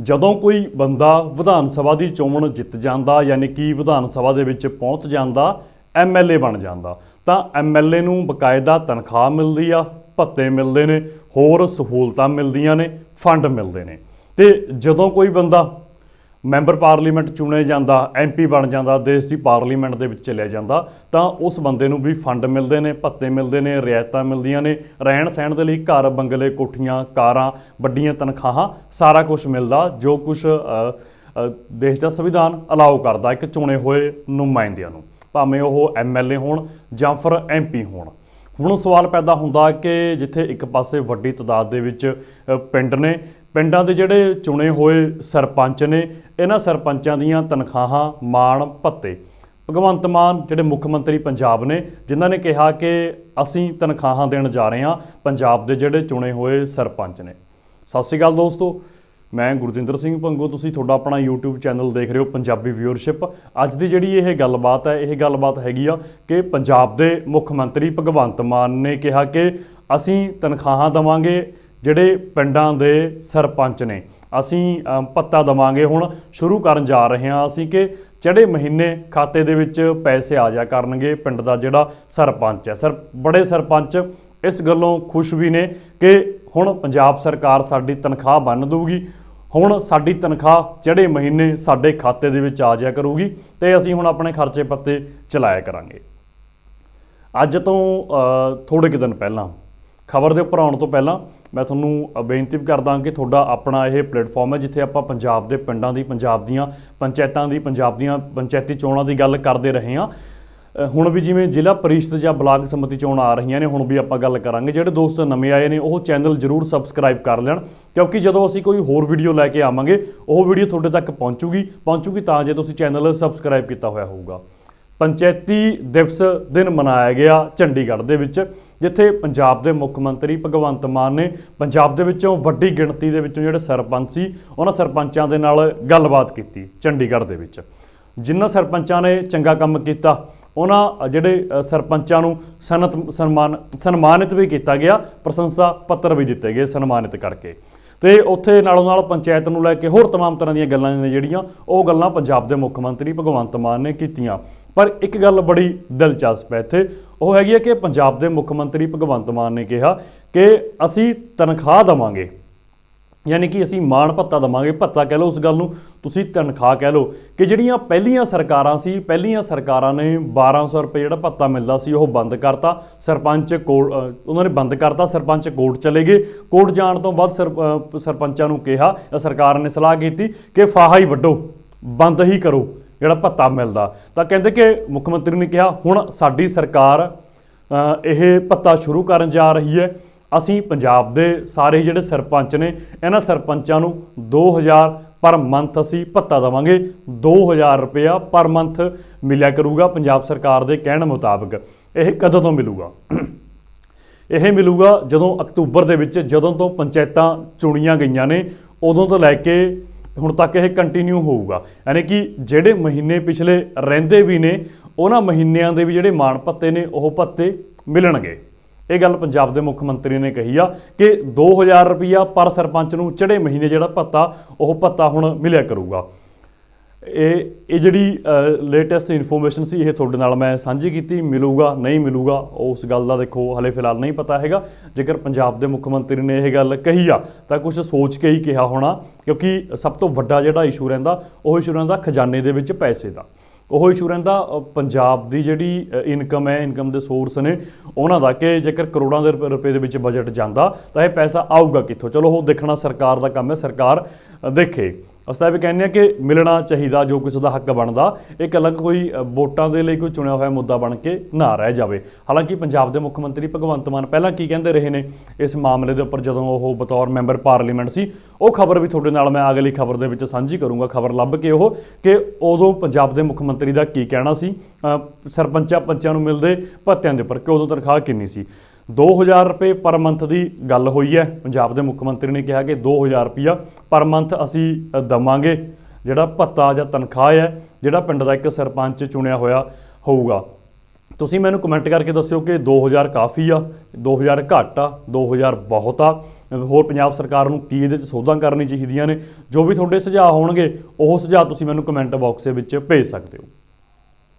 ਜਦੋਂ ਕੋਈ ਬੰਦਾ ਵਿਧਾਨ ਸਭਾ ਦੀ ਚੋਣ ਜਿੱਤ ਜਾਂਦਾ, ਯਾਨੀ ਕਿ ਵਿਧਾਨ ਸਭਾ ਦੇ ਵਿੱਚ ਪਹੁੰਚ ਜਾਂਦਾ ਐਮਐਲਏ ਬਣ ਜਾਂਦਾ, ਤਾਂ ਐਮਐਲਏ ਨੂੰ ਬਕਾਇਦਾ ਤਨਖਾਹ ਮਿਲਦੀ ਆ, ਭੱਤੇ ਮਿਲਦੇ ਨੇ, ਹੋਰ ਸਹੂਲਤਾਂ ਮਿਲਦੀਆਂ ਨੇ, ਫੰਡ ਮਿਲਦੇ ਨੇ। ਤੇ ਜਦੋਂ ਕੋਈ ਬੰਦਾ ਮੈਂਬਰ ਪਾਰਲੀਮੈਂਟ ਚੁਣੇ ਜਾਂਦਾ ਐਮਪੀ ਬਣ ਜਾਂਦਾ, ਦੇਸ਼ ਦੀ ਪਾਰਲੀਮੈਂਟ ਦੇ ਵਿੱਚ ਚਲਿਆ ਜਾਂਦਾ, ਤਾਂ ਉਸ ਬੰਦੇ ਨੂੰ ਵੀ ਫੰਡ ਮਿਲਦੇ ਨੇ, ਭੱਤੇ ਮਿਲਦੇ ਨੇ, ਰਿਆਇਤਾਂ ਮਿਲਦੀਆਂ ਨੇ, ਰਹਿਣ ਸਹਿਣ ਦੇ ਲਈ ਘਰ ਬੰਗਲੇ, ਕੋਠੀਆਂ, ਕਾਰਾਂ, ਵੱਡੀਆਂ ਤਨਖਾਹਾਂ, ਸਾਰਾ ਕੁਝ ਮਿਲਦਾ, ਜੋ ਕੁਝ ਦੇਸ਼ ਦਾ ਸੰਵਿਧਾਨ ਅਲਾਉ ਕਰਦਾ, ਇੱਕ ਚੁਣੇ ਹੋਏ ਨੁਮਾਇੰਦਿਆਂ ਨੂੰ, ਭਾਵੇਂ ਉਹ ਐਮਐਲਏ ਹੋਣ ਜਾਂ ਫਿਰ ਐਮਪੀ ਹੋਣ। ਹੁਣ ਸਵਾਲ ਪੈਦਾ ਹੁੰਦਾ ਕਿ ਜਿੱਥੇ ਇੱਕ ਪਾਸੇ ਵੱਡੀ ਤਾਦਾਦ ਦੇ ਵਿੱਚ ਪਿੰਡ ਨੇ ਪਿੰਡਾਂ ਦੇ ਜਿਹੜੇ ਚੁਣੇ ਹੋਏ ਸਰਪੰਚ ਨੇ, ਇਹਨਾਂ ਸਰਪੰਚਾਂ ਦੀਆਂ ਤਨਖਾਹਾਂ ਮਾਣ ਭੱਤੇ। ਭਗਵੰਤ ਮਾਨ, ਜਿਹੜੇ ਮੁੱਖ ਮੰਤਰੀ ਪੰਜਾਬ ਨੇ, ਜਿਨ੍ਹਾਂ ਨੇ ਕਿਹਾ ਕਿ ਅਸੀਂ ਤਨਖਾਹਾਂ ਦੇਣ ਜਾ ਰਹੇ ਹਾਂ, ਪੰਜਾਬ ਦੇ ਜਿਹੜੇ ਚੁਣੇ ਹੋਏ ਸਰਪੰਚ ਨੇ। ਸਤਿ ਸ਼੍ਰੀ ਅਕਾਲ ਦੋਸਤੋ, ਮੈਂ ਗੁਰਜਿੰਦਰ ਸਿੰਘ ਭੰਗੂ, ਤੁਸੀਂ ਤੁਹਾਡਾ ਆਪਣਾ YouTube ਚੈਨਲ ਦੇਖ ਰਹੇ ਹੋ ਪੰਜਾਬੀ ਵਿਊਅਰਸ਼ਿਪ ਅੱਜ ਦੀ ਜਿਹੜੀ ਇਹ ਗੱਲਬਾਤ ਹੈ, ਇਹ ਗੱਲਬਾਤ ਹੈਗੀ ਆ ਕਿ ਪੰਜਾਬ ਦੇ ਮੁੱਖ ਮੰਤਰੀ ਭਗਵੰਤ ਮਾਨ ਨੇ ਕਿਹਾ ਕਿ ਅਸੀਂ ਤਨਖਾਹਾਂ ਦਵਾਂਗੇ ਜਿਹੜੇ ਪਿੰਡਾਂ ਦੇ ਸਰਪੰਚ ਨੇ। ਅਸੀਂ ਪੱਤਾ ਭੱਤਾ ਦਵਾਂਗੇ ਹੁਣ। ਸ਼ੁਰੂ ਕਰਨ ਜਾ ਰਹੇ ਹਾਂ ਅਸੀਂ ਕਿ ਜਿਹੜੇ ਮਹੀਨੇ ਖਾਤੇ ਦੇ ਵਿੱਚ ਪੈਸੇ ਆ ਜਾ ਕਰਨਗੇ ਪਿੰਡ ਦਾ ਜਿਹੜਾ ਸਰਪੰਚ ਹੈ। ਸਰ ਬੜੇ ਸਰਪੰਚ ਇਸ ਗੱਲੋਂ ਖੁਸ਼ ਵੀ ਨੇ ਕਿ ਹੁਣ ਪੰਜਾਬ ਸਰਕਾਰ ਸਾਡੀ ਤਨਖਾਹ ਬੰਨ ਦਊਗੀ। ਹੁਣ ਸਾਡੀ ਤਨਖਾਹ ਜਿਹੜੇ ਮਹੀਨੇ ਸਾਡੇ ਖਾਤੇ ਦੇ ਵਿੱਚ ਆ ਜਾਇਆ ਕਰੂਗੀ ਤੇ ਅਸੀਂ ਹੁਣ ਆਪਣੇ ਖਰਚੇ ਪੱਤੇ ਚਲਾਇਆ ਕਰਾਂਗੇ। ਅੱਜ ਤੋਂ ਅ, ਥੋੜੇ ਕੁ ਦਿਨ ਪਹਿਲਾਂ ਖਬਰ ਦੇ ਉੱਪਰ ਆਉਣ ਤੋਂ ਪਹਿਲਾਂ ਮੈਂ ਤੁਹਾਨੂੰ ਬੇਨਤੀ ਵੀ ਕਰਦਾ ਕਿ ਤੁਹਾਡਾ ਆਪਣਾ ਇਹ ਪਲੇਟਫਾਰਮ ਹੈ ਜਿੱਥੇ ਆਪਾਂ ਪੰਜਾਬ ਦੇ ਪਿੰਡਾਂ ਦੀ, ਪੰਜਾਬ ਦੀਆਂ ਪੰਚਾਇਤਾਂ ਦੀ, ਪੰਜਾਬ ਦੀਆਂ ਪੰਚਾਇਤੀ ਚੋਣਾਂ ਦੀ ਗੱਲ ਕਰਦੇ ਰਹੇ ਹਾਂ। ਹੁਣ ਵੀ ਜਿਵੇਂ ਜ਼ਿਲ੍ਹਾ ਪਰਿਸ਼ਦ ਜਾਂ ਬਲਾਕ ਸਮਿਤੀ ਚੋਣ ਆ ਰਹੀਆਂ ਨੇ, ਹੁਣ ਵੀ ਆਪਾਂ ਗੱਲ ਕਰਾਂਗੇ। ਜਿਹੜੇ ਦੋਸਤ ਨਵੇਂ ਆਏ ਨੇ, ਉਹ ਚੈਨਲ ਜਰੂਰ ਸਬਸਕ੍ਰਾਈਬ ਕਰ ਲੈਣ, ਕਿਉਂਕਿ ਜਦੋਂ ਅਸੀਂ ਕੋਈ ਹੋਰ ਵੀਡੀਓ ਲੈ ਕੇ ਆਵਾਂਗੇ, ਉਹ ਵੀਡੀਓ ਤੁਹਾਡੇ ਤੱਕ ਪਹੁੰਚੂਗੀ। ਪਹੁੰਚੂਗੀ ਤਾਂ ਜੇ ਤੁਸੀਂ ਚੈਨਲ ਸਬਸਕ੍ਰਾਈਬ ਕੀਤਾ ਹੋਇਆ ਹੋਊਗਾ। ਪੰਚਾਇਤੀ ਦਿਵਸ ਦਿਨ ਮਨਾਇਆ ਗਿਆ ਚੰਡੀਗੜ੍ਹ ਦੇ ਵਿੱਚ। ਜਿੱਥੇ ਪੰਜਾਬ ਦੇ ਮੁੱਖ ਮੰਤਰੀ ਭਗਵੰਤ ਮਾਨ ਨੇ ਪੰਜਾਬ ਦੇ ਵਿੱਚੋਂ ਵੱਡੀ ਗਿਣਤੀ ਦੇ ਵਿੱਚੋਂ ਜਿਹੜੇ ਸਰਪੰਚ ਸੀ ਉਹਨਾਂ ਸਰਪੰਚਾਂ ਦੇ ਨਾਲ ਗੱਲਬਾਤ ਕੀਤੀ ਚੰਡੀਗੜ੍ਹ ਦੇ ਵਿੱਚ ਜਿਨ੍ਹਾਂ ਸਰਪੰਚਾਂ ਨੇ ਚੰਗਾ ਕੰਮ ਕੀਤਾ ਉਹਨਾਂ ਜਿਹੜੇ ਅ, ਸਰਪੰਚਾਂ ਨੂੰ ਸਨਤ ਸਨਮਾਨ ਸਨਮਾਨਿਤ ਵੀ ਕੀਤਾ ਗਿਆ ਪ੍ਰਸ਼ੰਸਾ ਪੱਤਰ ਵੀ ਦਿੱਤੇ ਗਏ ਸਨਮਾਨਿਤ ਕਰਕੇ ਤੇ ਉੱਥੇ ਨਾਲੋਂ ਨਾਲ ਪੰਚਾਇਤ ਨੂੰ ਲੈ ਕੇ ਹੋਰ तमाम ਤਰ੍ਹਾਂ ਦੀਆਂ ਗੱਲਾਂ ਨੇ ਜਿਹੜੀਆਂ ਉਹ ਗੱਲਾਂ ਪੰਜਾਬ ਦੇ ਮੁੱਖ ਮੰਤਰੀ ਭਗਵੰਤ ਮਾਨ ਨੇ ਕੀਤੀਆਂ ਪਰ ਇੱਕ ਗੱਲ ਬੜੀ ਦਿਲਚਸਪ ਹੈ ਇੱਥੇ ਉਹ ਹੈਗੀ ਹੈ ਕਿ ਪੰਜਾਬ ਦੇ ਮੁੱਖ ਮੰਤਰੀ ਭਗਵੰਤ ਮਾਨ ਨੇ ਕਿਹਾ ਕਿ ਅਸੀਂ ਤਨਖਾਹ ਦਵਾਂਗੇ। ਯਾਨੀ ਕਿ ਅਸੀਂ ਮਾਣ ਭੱਤਾ ਦਵਾਂਗੇ। ਭੱਤਾ ਕਹਿ ਲਓ ਉਸ ਗੱਲ ਨੂੰ, ਤੁਸੀਂ ਤਨਖਾਹ ਕਹਿ ਲਓ ਕਿ ਜਿਹੜੀਆਂ ਪਹਿਲੀਆਂ ਸਰਕਾਰਾਂ ਸੀ, ਪਹਿਲੀਆਂ ਸਰਕਾਰਾਂ ਨੇ 1200 ਰੁਪਏ ਜਿਹੜਾ ਭੱਤਾ ਮਿਲਦਾ ਸੀ, ਉਹ ਬੰਦ ਕਰਤਾ। ਸਰਪੰਚ ਕੋਰਟ ਉਹਨਾਂ ਨੇ ਬੰਦ ਕਰਤਾ। ਸਰਪੰਚ ਕੋਰਟ ਚਲੇ ਗਏ। ਕੋਰਟ ਜਾਣ ਤੋਂ ਬਾਅਦ ਸਰ- ਸਰਪੰਚਾਂ ਨੂੰ ਕਿਹਾ ਸਰਕਾਰ ਨੇ ਸਲਾਹ ਕੀਤੀ ਕਿ ਫਾਹਾ ਹੀ ਵੱਢੋ, ਬੰਦ ਹੀ ਕਰੋ। ਜਿਹੜਾ ਭੱਤਾ ਮਿਲਦਾ। ਤਾਂ ਕਹਿੰਦੇ ਕਿ ਮੁੱਖ ਮੰਤਰੀ ਨੇ ਕਿਹਾ, ਹੁਣ ਸਾਡੀ ਸਰਕਾਰ ਇਹ ਭੱਤਾ ਸ਼ੁਰੂ ਕਰਨ ਜਾ ਰਹੀ ਹੈ। ਅਸੀਂ ਪੰਜਾਬ ਦੇ ਸਾਰੇ ਜਿਹੜੇ ਸਰਪੰਚ ਨੇ, ਇਹਨਾਂ ਸਰਪੰਚਾਂ ਨੂੰ 2000 ਪਰ ਮੰਥ ਅਸੀਂ ਭੱਤਾ ਦੇਵਾਂਗੇ। 2000 ਰੁਪਇਆ ਪਰ ਮੰਥ ਮਿਲਿਆ ਕਰੂਗਾ ਪੰਜਾਬ ਸਰਕਾਰ ਦੇ ਕਹਿਣ ਮੁਤਾਬਕ। ਇਹ ਕਦੋਂ ਤੋਂ ਮਿਲੂਗਾ? ਇਹ ਮਿਲੂਗਾ ਜਦੋਂ ਅਕਤੂਬਰ ਦੇ ਵਿੱਚ, ਜਦੋਂ ਤੋਂ ਪੰਚਾਇਤਾਂ ਚੁਣੀਆਂ ਗਈਆਂ ਨੇ, ਉਦੋਂ ਤੋਂ ਲੈ ਕੇ ਹੁਣ ਤੱਕ ਇਹ ਕੰਟੀਨਿਊ ਹੋਊਗਾ। ਯਾਨੀ ਕਿ ਜਿਹੜੇ ਮਹੀਨੇ ਪਿਛਲੇ ਰਹਿੰਦੇ ਵੀ ਨੇ, ਉਹਨਾਂ ਮਹੀਨਿਆਂ ਦੇ ਵੀ ਜਿਹੜੇ ਮਾਣ ਭੱਤੇ ਨੇ, ਉਹ ਭੱਤੇ ਮਿਲਣਗੇ। ਇਹ ਗੱਲ ਪੰਜਾਬ ਦੇ ਮੁੱਖ ਮੰਤਰੀ ਨੇ ਕਹੀ ਆ ਕਿ 2000 ਰੁਪਇਆ ਪਰ ਸਰਪੰਚ ਨੂੰ ਚੜੇ ਮਹੀਨੇ ਜਿਹੜਾ ਭੱਤਾ, ਉਹ ਭੱਤਾ ਹੁਣ ਮਿਲਿਆ ਕਰੂਗਾ। ਇਹ ਇਹ ਜਿਹੜੀ ਲੇਟੈਸਟ ਇਨਫੋਰਮੇਸ਼ਨ ਸੀ, ਇਹ ਤੁਹਾਡੇ ਨਾਲ ਮੈਂ ਸਾਂਝੀ ਕੀਤੀ, ਮਿਲੂਗਾ, ਨਹੀਂ ਮਿਲੂਗਾ, ਉਸ ਗੱਲ ਦਾ ਦੇਖੋ, ਹਲੇ ਫਿਲਹਾਲ ਨਹੀਂ ਪਤਾ ਹੈਗਾ। ਜੇਕਰ ਪੰਜਾਬ ਦੇ ਮੁੱਖ ਮੰਤਰੀ ਨੇ ਇਹ ਗੱਲ ਕਹੀ ਆ, ਤਾਂ ਕੁਝ ਸੋਚ ਕੇ ਹੀ ਕਿਹਾ ਹੋਣਾ, ਕਿਉਂਕਿ ਸਭ ਤੋਂ ਵੱਡਾ ਜਿਹੜਾ ਇਸ਼ੂ ਰਹਿੰਦਾ, ਉਹ ਇਸ਼ੂ ਰਹਿੰਦਾ ਖਜ਼ਾਨੇ ਦੇ ਵਿੱਚ ਪੈਸੇ ਦਾ। ਉਹ ਇਸ਼ੂ ਰਹਿੰਦਾ ਪੰਜਾਬ ਦੀ ਜਿਹੜੀ ਇਨਕਮ ਹੈ ਇਨਕਮ ਦੇ ਸੋਰਸ ਨੇ, ਉਹਨਾਂ ਦਾ ਕਿ ਜੇਕਰ ਕਰੋੜਾਂ ਦੇ ਰੁਪ- ਰੁਪਏ ਦੇ ਵਿੱਚ ਬਜਟ ਜਾਂਦਾ, ਤਾਂ ਇਹ ਪੈਸਾ ਆਊਗਾ ਕਿੱਥੋਂ? ਚਲੋ, ਉਹ ਦੇਖਣਾ ਸਰਕਾਰ ਦਾ ਕੰਮ ਹੈ, ਸਰਕਾਰ ਦੇਖੇ। ਅਸੀਂ ਵੀ ਕਹਿੰਦੇ ਆ ਕਿ ਮਿਲਣਾ ਚਾਹੀਦਾ, ਜੋ ਕਿਸੇ ਦਾ ਹੱਕ ਬਣਦਾ, ਇੱਕ ਅਲੱਗ ਕੋਈ ਵੋਟਾਂ ਦੇ ਲਈ ਕੋਈ ਚੁਣਿਆ ਹੋਇਆ ਮੁੱਦਾ ਬਣ ਕੇ ਨਾ ਰਹਿ ਜਾਵੇ। ਹਾਲਾਂਕਿ ਪੰਜਾਬ ਦੇ ਮੁੱਖ ਮੰਤਰੀ ਭਗਵੰਤ ਮਾਨ ਪਹਿਲਾਂ ਕੀ ਕਹਿੰਦੇ ਰਹੇ ਨੇ, ਇਸ ਮਾਮਲੇ ਦੇ ਉੱਪਰ ਜਦੋਂ ਉਹ ਬਤੌਰ ਮੈਂਬਰ ਪਾਰਲੀਮੈਂਟ ਸੀ, ਉਹ ਖਬਰ ਵੀ ਤੁਹਾਡੇ ਨਾਲ ਮੈਂ ਅਗਲੀ ਖਬਰ ਦੇ ਵਿੱਚ ਸਾਂਝੀ ਕਰੂੰਗਾ, ਖਬਰ ਲੱਭ ਕੇ ਉਹ ਕਿ ਉਦੋਂ ਪੰਜਾਬ ਦੇ ਮੁੱਖ ਮੰਤਰੀ ਦਾ ਕੀ ਕਹਿਣਾ ਸੀ ਸਰਪੰਚਾਂ ਪੰਚਾਂ ਨੂੰ ਮਿਲਦੇ ਭੱਤਿਆਂ ਦੇ ਉੱਪਰ, ਕਿ ਉਦੋਂ ਤਨਖਾਹ ਕਿੰਨੀ ਸੀ? 2000 ਰੁਪਏ ਪਰ ਮੰਥ ਦੀ ਗੱਲ ਹੋਈ ਹੈ। ਪੰਜਾਬ ਦੇ ਮੁੱਖ ਮੰਤਰੀ ਨੇ ਕਿਹਾ ਕਿ 2000 ਰੁਪਇਆ ਪਰ ਮੰਥ ਅਸੀਂ ਅ, ਦਵਾਂਗੇ। ਜਿਹੜਾ ਭੱਤਾ ਜਾਂ ਤਨਖਾਹ ਹੈ ਜਿਹੜਾ ਪਿੰਡ ਦਾ ਇੱਕ ਸਰਪੰਚ ਚੁਣਿਆ ਹੋਇਆ ਹੋਊਗਾ। ਤੁਸੀਂ ਮੈਨੂੰ ਕਮੈਂਟ ਕਰਕੇ ਦੱਸਿਓ ਕਿ 2000 ਕਾਫੀ ਆ 2000 ਘੱਟ ਆ 2000 ਬਹੁਤ ਆ। ਹੋਰ ਪੰਜਾਬ ਸਰਕਾਰ ਨੂੰ ਕੀ ਇਹਦੇ 'ਚ ਸੋਧਾਂ ਕਰਨੀ ਚਾਹੀਦੀਆਂ ਨੇ? ਜੋ ਵੀ ਤੁਹਾਡੇ ਸੁਝਾਅ ਹੋਣਗੇ ਉਹ ਸੁਝਾਅ ਤੁਸੀਂ ਮੈਨੂੰ ਕਮੈਂਟ ਬਾਕਸ ਦੇ ਵਿੱਚ ਭੇਜ ਸਕਦੇ ਹੋ।